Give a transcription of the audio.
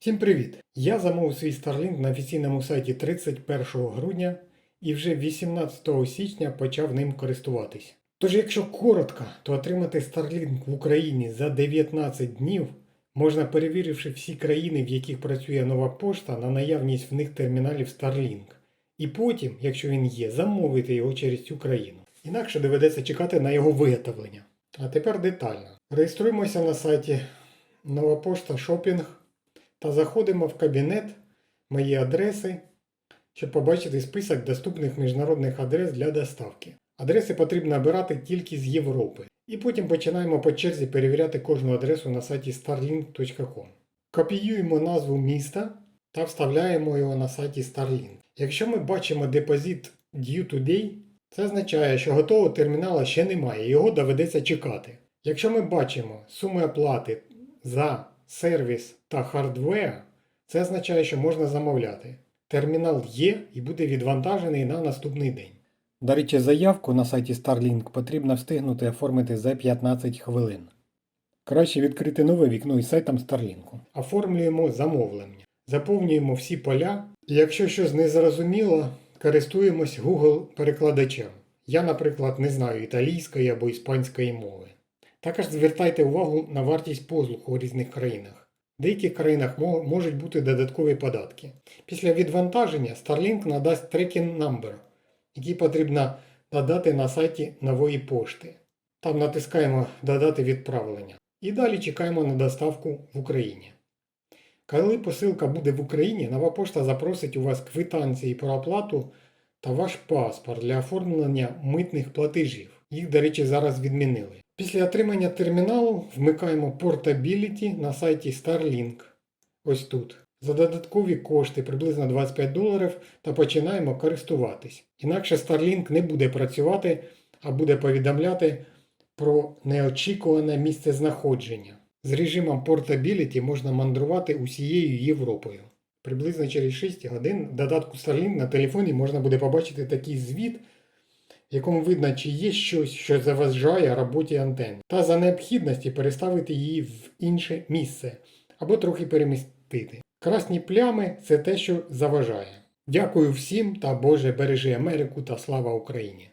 Всім привіт! Я замовив свій Starlink на офіційному сайті 31 грудня і вже 18 січня почав ним користуватись. Тож, якщо коротко, то отримати Starlink в Україні за 19 днів можна перевіривши всі країни, в яких працює нова пошта, на наявність в них терміналів Starlink. І потім, якщо він є, замовити його через цю країну. Інакше доведеться чекати на його виготовлення. А тепер детально. Реєструємося на сайті Нова пошта Шопінг та заходимо в кабінет мої адреси, щоб побачити список доступних міжнародних адрес для доставки. Адреси потрібно обирати тільки з Європи. І потім починаємо по черзі перевіряти кожну адресу на сайті starlink.com. Копіюємо назву міста та вставляємо його на сайті Starlink. Якщо ми бачимо депозит Due Today, це означає, що готового термінала ще немає, його доведеться чекати. Якщо ми бачимо суми оплати за сервіс та хардвер, це означає, що можна замовляти. Термінал є і буде відвантажений на наступний день. До речі, заявку на сайті Starlink потрібно встигнути оформити за 15 хвилин. Краще відкрити нове вікно із сайтом Starlink. Оформлюємо замовлення, заповнюємо всі поля. Якщо щось не зрозуміло, користуємось Google перекладачем. Я, наприклад, не знаю італійської або іспанської мови. Також звертайте увагу на вартість послуг у різних країнах. В деяких країнах можуть бути додаткові податки. Після відвантаження Starlink надасть tracking number, який потрібно додати на сайті нової пошти. Там натискаємо Додати відправлення. І далі чекаємо на доставку в Україні. Коли посилка буде в Україні, нова пошта запросить у вас квитанції про оплату та ваш паспорт для оформлення митних платежів. Їх, до речі, зараз відмінили. Після отримання терміналу вмикаємо Portability на сайті Starlink. Ось тут. За додаткові кошти приблизно 25 доларів та починаємо користуватись. Інакше Starlink не буде працювати, а буде повідомляти про неочікуване місце знаходження. З режимом Portability можна мандрувати усією Європою. Приблизно через 6 годин додатку Starlink на телефоні можна буде побачити такий звіт, в якому видно, чи є щось, що заважає роботі антени, та за необхідності переставити її в інше місце або трохи перемістити. Красні плями це те, що заважає. Дякую всім та Боже бережи Америку та слава Україні!